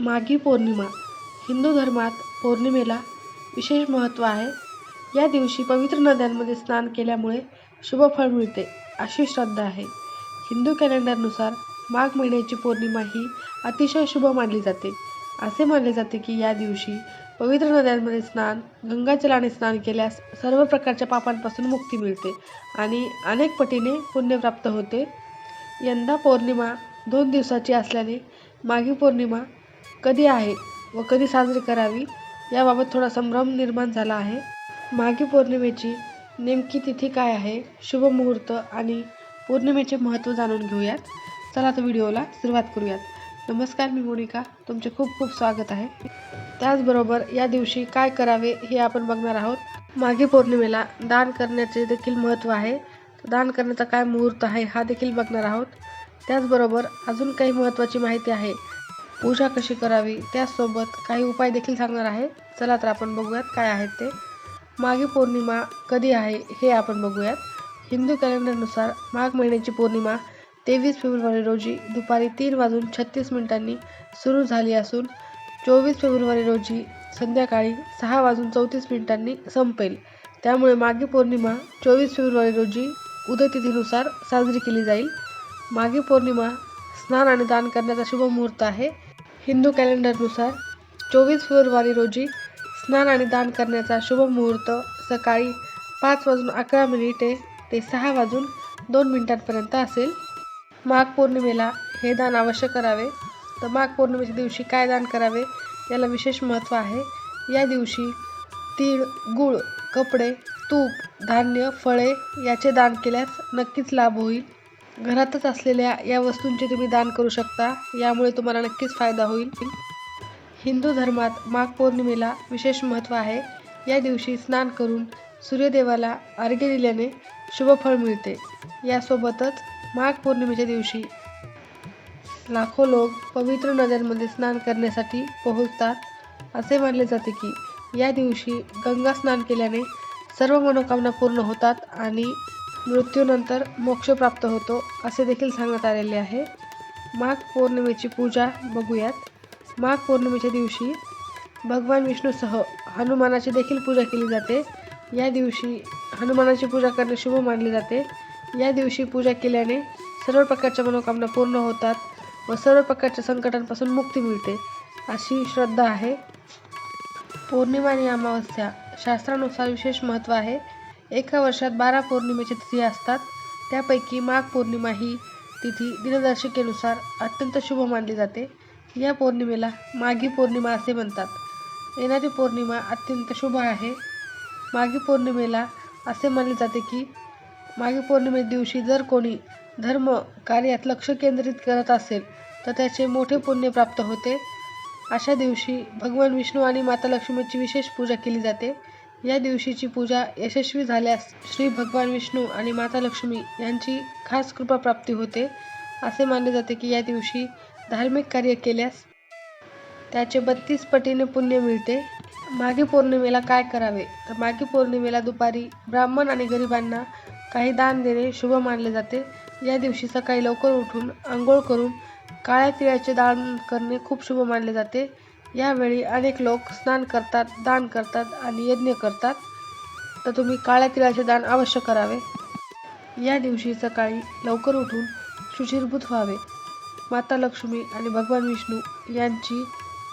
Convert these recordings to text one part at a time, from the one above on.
माघी पौर्णिमा हिंदू धर्मात पौर्णिमेला विशेष महत्त्व आहे. या दिवशी पवित्र नद्यांमध्ये स्नान केल्यामुळे शुभफळ मिळते अशी श्रद्धा आहे. हिंदू कॅलेंडरनुसार माघ महिन्याची पौर्णिमा ही अतिशय शुभ मानली जाते. असे मानले जाते की या दिवशी पवित्र नद्यांमध्ये स्नान गंगाजलाने स्नान केल्यास सर्व प्रकारच्या पापांपासून मुक्ती मिळते आणि अनेक पटीने पुण्य प्राप्त होते. यंदा पौर्णिमा दोन दिवसाची असल्याने माघी पौर्णिमा कधी आहे व कधी साजरी करावी याबाबत थोडा संभ्रम निर्माण झाला आहे. माघी पौर्णिमेची नेमकी तिथी काय आहे? शुभ मुहूर्त आणि पौर्णिमेचे महत्त्व जाणून घेऊयात. चला तर व्हिडिओला सुरुवात करूयात. नमस्कार मी मोनिका. तुमचे खूप खूप स्वागत आहे. त्याचबरोबर या दिवशी काय करावे हे आपण बघणार आहोत. माघी पौर्णिमेला दान करण्याचे देखील महत्त्व आहे. दान करण्याचा काय मुहूर्त आहे हा देखील बघणार आहोत. त्याचबरोबर अजून काही महत्त्वाची माहिती आहे. पूजा कशी करावी त्याचसोबत काही उपाय देखील सांगणार आहे. चला तर आपण बघूयात काय आहेत ते. माघी पौर्णिमा कधी आहे हे आपण बघूयात. हिंदू कॅलेंडरनुसार माघ महिन्याची पौर्णिमा तेवीस फेब्रुवारी रोजी दुपारी तीन वाजून छत्तीस मिनिटांनी सुरू झाली असून चोवीस फेब्रुवारी रोजी संध्याकाळी सहा वाजून चौतीस मिनिटांनी संपेल. त्यामुळे माघी पौर्णिमा चोवीस फेब्रुवारी रोजी उदयतिथीनुसार साजरी केली जाईल. माघी पौर्णिमा स्नान आणि दान करण्याचा शुभ मुहूर्त आहे. हिंदू कॅलेंडरनुसार चोवीस फेब्रुवारी रोजी स्नान आणि दान करण्याचा शुभ मुहूर्त सकाळी पाच वाजून अकरा मिनिटे ते सहा वाजून दोन मिनिटांपर्यंत असेल. माघ पौर्णिमेला हे दान अवश्य करावे. तर माघ पौर्णिमेच्या दिवशी काय दान करावे याला विशेष महत्त्व आहे. या दिवशी तीळ गूळ कपडे तूप धान्य फळे याचे दान केल्यास नक्कीच लाभ होईल. घरातच असलेल्या या वस्तूंचे तुम्ही दान करू शकता. यामुळे तुम्हाला नक्कीच फायदा होईल. हिंदू धर्मात माघ पौर्णिमेला विशेष महत्त्व आहे. या दिवशी स्नान करून सूर्यदेवाला अर्घ्य दिल्याने शुभफळ मिळते. यासोबतच माघ पौर्णिमेच्या दिवशी लाखो लोक पवित्र नद्यांमध्ये स्नान करण्यासाठी पोहोचतात. असे मानले जाते की या दिवशी गंगा स्नान केल्याने सर्व मनोकामना पूर्ण होतात आणि मृत्यूनंतर मोक्ष प्राप्त होतो असे देखील सांगण्यात आलेले आहे. माघ पौर्णिमेची पूजा बघूयात. माघ पौर्णिमेच्या दिवशी भगवान विष्णूसह हनुमानाची देखील पूजा केली जाते. या दिवशी हनुमानाची पूजा करणे शुभ मानले जाते. या दिवशी पूजा केल्याने सर्व प्रकारच्या मनोकामना पूर्ण होतात व सर्व प्रकारच्या संकटांपासून मुक्ती मिळते अशी श्रद्धा आहे. पौर्णिमा आणि अमावस्या शास्त्रानुसार विशेष महत्त्व आहे. एका वर्षात बारा पौर्णिमेच्या तिथी असतात. त्यापैकी माघ पौर्णिमा ही तिथी दिनदर्शिकेनुसार अत्यंत शुभ मानली जाते. या पौर्णिमेला माघी पौर्णिमा असे म्हणतात. येणारी पौर्णिमा अत्यंत शुभ आहे. माघी पौर्णिमेला असे मानले जाते की माघी पौर्णिमे दिवशी जर कोणी धर्म कार्यात लक्ष केंद्रित करत असेल तर त्याचे मोठे पुण्य प्राप्त होते. अशा दिवशी भगवान विष्णू आणि माता लक्ष्मीची विशेष पूजा केली जाते. या दिवशीची पूजा यशस्वी झाल्यास श्री भगवान विष्णू आणि माता लक्ष्मी यांची खास कृपा प्राप्ती होते असे मानले जाते की या दिवशी धार्मिक कार्य केल्यास त्याचे बत्तीस पटीने पुण्य मिळते. माघी पौर्णिमेला काय करावे? तर माघी पौर्णिमेला दुपारी ब्राह्मण आणि गरिबांना काही दान देणे शुभ मानले जाते. या दिवशी सकाळी लवकर उठून आंघोळ करून काळ्या तिळाचे दान करणे खूप शुभ मानले जाते. यावेळी अनेक लोक स्नान करतात दान करतात आणि यज्ञ करतात. तर तुम्ही काळ्या तिळाचे दान अवश्य करावे. या दिवशी सकाळी लवकर उठून शुचिरभूत व्हावे. माता लक्ष्मी आणि भगवान विष्णू यांची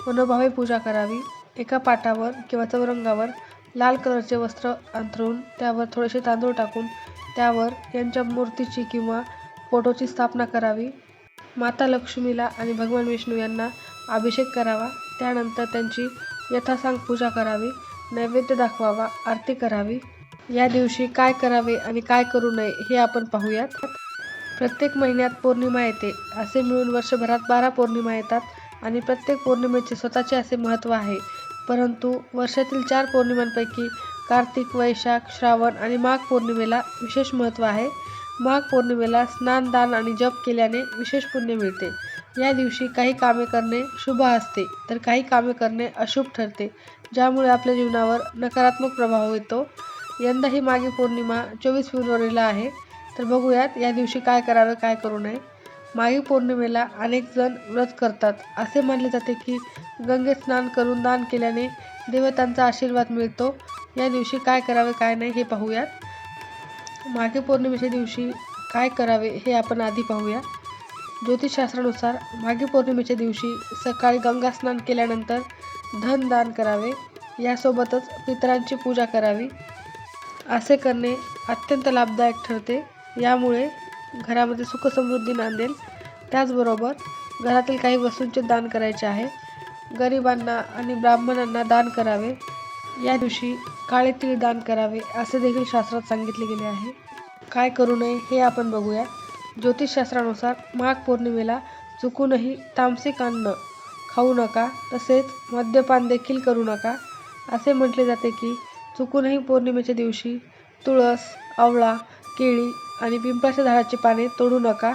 मनोभावे पूजा करावी. एका पाटावर किंवा चौरंगावर लाल कलरचे वस्त्र अंथरून त्यावर थोडेसे तांदूळ टाकून त्यावर यांच्या मूर्तीची किंवा फोटोची स्थापना करावी. माता लक्ष्मीला आणि भगवान विष्णू यांना अभिषेक करावा. त्यानंतर त्यांची यथासांग पूजा करावी नैवेद्य दाखवावा आरती करावी. या दिवशी काय करावे आणि काय करू नये हे आपण पाहूयात. प्रत्येक महिन्यात पौर्णिमा येते असे मिळून वर्षभरात बारा पौर्णिमा येतात आणि प्रत्येक पौर्णिमेचे स्वतःचे असे महत्त्व आहे. परंतु वर्षातील चार पौर्णिमांपैकी कार्तिक वैशाख श्रावण आणि माघ पौर्णिमेला विशेष महत्त्व आहे. माघ पौर्णिमेला स्नान दान आणि जप केल्याने विशेष पुण्य मिळते. या दिवशी काही कामे करणे शुभ असते तर काही कामे करणे अशुभ ठरते ज्यामुळे आपल्या जीवनावर नकारात्मक प्रभाव येतो. यंदा ही मागी पौर्णिमा चोवीस फेब्रुवारीला आहे तर बघूयात या दिवशी काय करावे काय करू नये. मागी पौर्णिमेला अनेक जण व्रत करतात. असे मानले जाते की गंगेत स्नान करून दान केल्याने देवतांचा आशीर्वाद मिळतो. या दिवशी काय करावे काय नाही हे पाहूयात. मागे पौर्णिमेच्या दिवशी काय करावे हे आपण आधी पाहूया. ज्योतिषशास्त्रानुसार माघी पौर्णिमेच्या दिवशी सकाळी गंगा स्नान केल्यानंतर धन दान करावे. यासोबतच पितरांची पूजा करावी. असे करणे अत्यंत लाभदायक ठरते. यामुळे घरामध्ये सुखसमृद्धी नांदेल. त्याचबरोबर घरातील काही वस्तूंचे दान करायचे आहे. गरिबांना आणि ब्राह्मणांना दान करावे. या दिवशी काळे तीळ दान करावे असे देखील शास्त्रात सांगितले गेले आहे. काय करू नये हे आपण बघूया. ज्योतिषशास्त्रानुसार माघ पौर्णिमेला चुकूनही तामसिक अन्न खाऊ नका तसेच मद्यपान देखील करू नका. असे म्हटले जाते की चुकूनही पौर्णिमेच्या दिवशी तुळस आवळा केळी आणि पिंपळाच्या झाडाची पाने तोडू नका.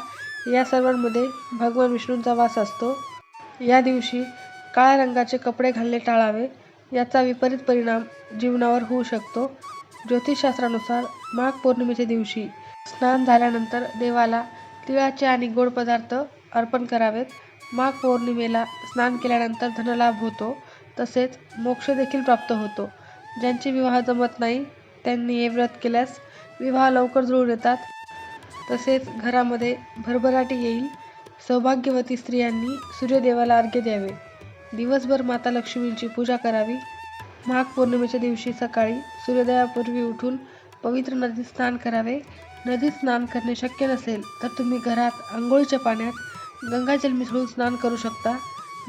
या सर्वांमध्ये भगवान विष्णूंचा वास असतो. या दिवशी काळ्या रंगाचे कपडे घालणे टाळावे याचा विपरीत परिणाम जीवनावर होऊ शकतो. ज्योतिषशास्त्रानुसार माघ पौर्णिमेच्या दिवशी स्नान झाल्यानंतर देवाला तिळाचे आणि गोड पदार्थ अर्पण करावेत. माघ पौर्णिमेला स्नान केल्यानंतर धनलाभ होतो तसेच मोक्ष देखील प्राप्त होतो. ज्यांचे विवाह जमत नाही त्यांनी हे व्रत केल्यास विवाह लवकर जुळून येतात. तसेच घरामध्ये भरभराटी येईल. सौभाग्यवती स्त्रियांनी सूर्यदेवाला अर्घ्य द्यावे. दिवसभर माता लक्ष्मींची पूजा करावी. माघ पौर्णिमेच्या दिवशी सकाळी सूर्योदयापूर्वी उठून पवित्र नदीत स्नान करावे. नदीत स्नान करणे शक्य नसेल तर तुम्ही घरात आंघोळीच्या पाण्यात गंगाजल मिसळून स्नान करू शकता.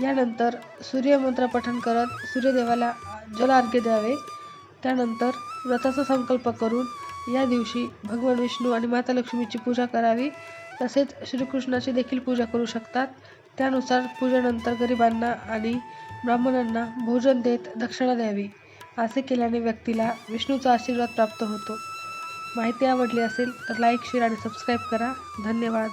यानंतर सूर्यमंत्र पठण करत सूर्यदेवाला जलार्घ्य द्यावे. त्यानंतर व्रताचा संकल्प करून या दिवशी भगवान विष्णू आणि माता लक्ष्मीची पूजा करावी. तसेच श्रीकृष्णाची देखील पूजा करू शकतात. त्यानुसार पूजेनंतर गरिबांना आणि ब्राह्मणांना भोजन देत दक्षिणा द्यावी. असे केल्याने व्यक्तीला विष्णूचा आशीर्वाद प्राप्त होतो. माहिती आवडली असेल तर लाईक शेअर आणि सबस्क्राईब करा. धन्यवाद.